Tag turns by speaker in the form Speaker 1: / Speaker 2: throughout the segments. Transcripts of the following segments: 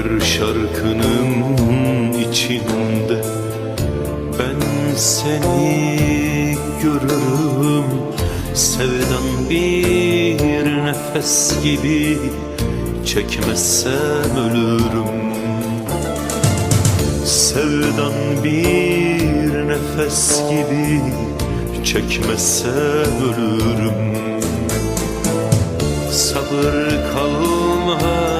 Speaker 1: Her şarkının içinde ben seni görürüm. Sevdan bir nefes gibi çekmezsem ölürüm. Sevdan bir nefes gibi çekmezsem ölürüm. Sabır kalmadı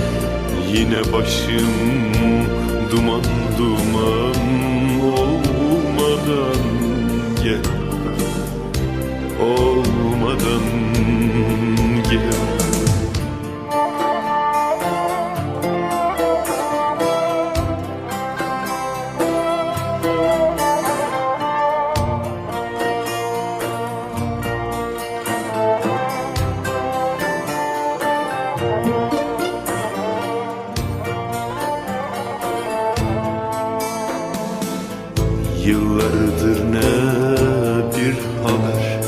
Speaker 1: Yine başım duman duman Olmadan gel. Olmadan gel Yıllardır ne bir haber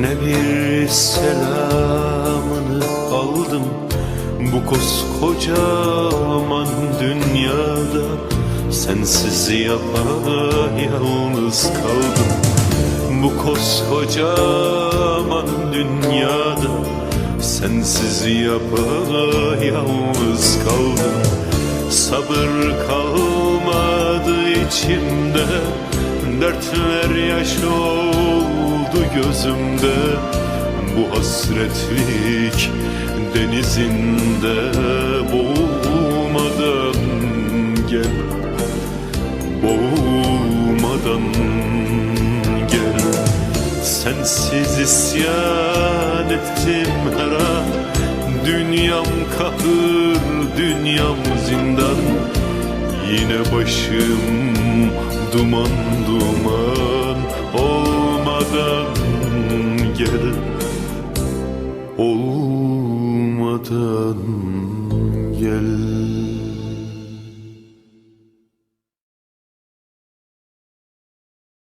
Speaker 1: Ne bir selamını aldım. Bu koskocaman dünyada Sensiz yapayalnız kaldım. Bu koskocaman dünyada Sensiz yapayalnız kaldım. Sabır kalmadı içimde Dertler yaş oldu gözümde. Bu hasretlik denizinde Boğulmadan gel Boğulmadan gel. Sensiz isyan ettim her an Dünyam kahır, dünyam zindan. Yine başım duman duman Olmadan gel. Olmadan gel